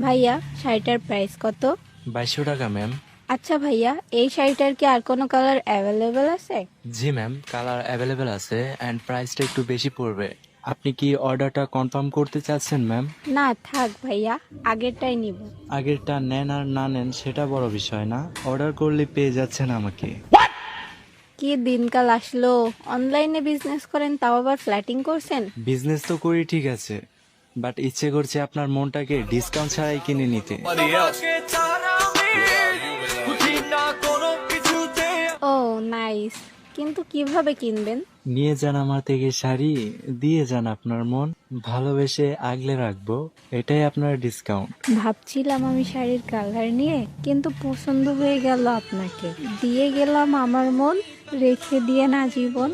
ভাইয়া শাড়িটার প্রাইস কত? বাইশশো টাকা ম্যাম আচ্ছা ভাইয়া এই শাড়িটার কি আর কোনো কালার অ্যাভেলেবেল আছে? জি ম্যাম কালার অ্যাভেলেবেল আছে অ্যান্ড প্রাইসটা একটু বেশি পড়বে। আপনি কি অর্ডারটা কনফার্ম করতে চাচ্ছেন ম্যাম না থাক ভাইয়া আগেরটাই নিব। আগেরটা নেন আর না নেন সেটা বড় বিষয় না। অর্ডার করলে পেয়ে যাচ্ছেন আমাকে। কি দিনকাল আসলো? অনলাইনে বিজনেস করেন তাও আবার ফ্ল্যাটিং করছেন? বিজনেস তো করি ঠিক আছে। বাট ইচ্ছে করছে আপনার মনটাকে ডিসকাউন্ট ছাড়াই কিনে নিতে। ও নাইস কিন্তু কীভাবে কিনবেন? নিয়ে যান আমার থেকে শাড়ি দিয়ে যান আপনার মন। ভালোবেসে আগলে রাখব এটাই আপনার ডিসকাউন্ট ভাবছিলাম আমি শাড়ির কালার নিয়ে কিন্তু পছন্দ হয়ে গেল আপনাকে। দিয়ে গেলাম আমার মন রেখে দিয়ে না জীবন।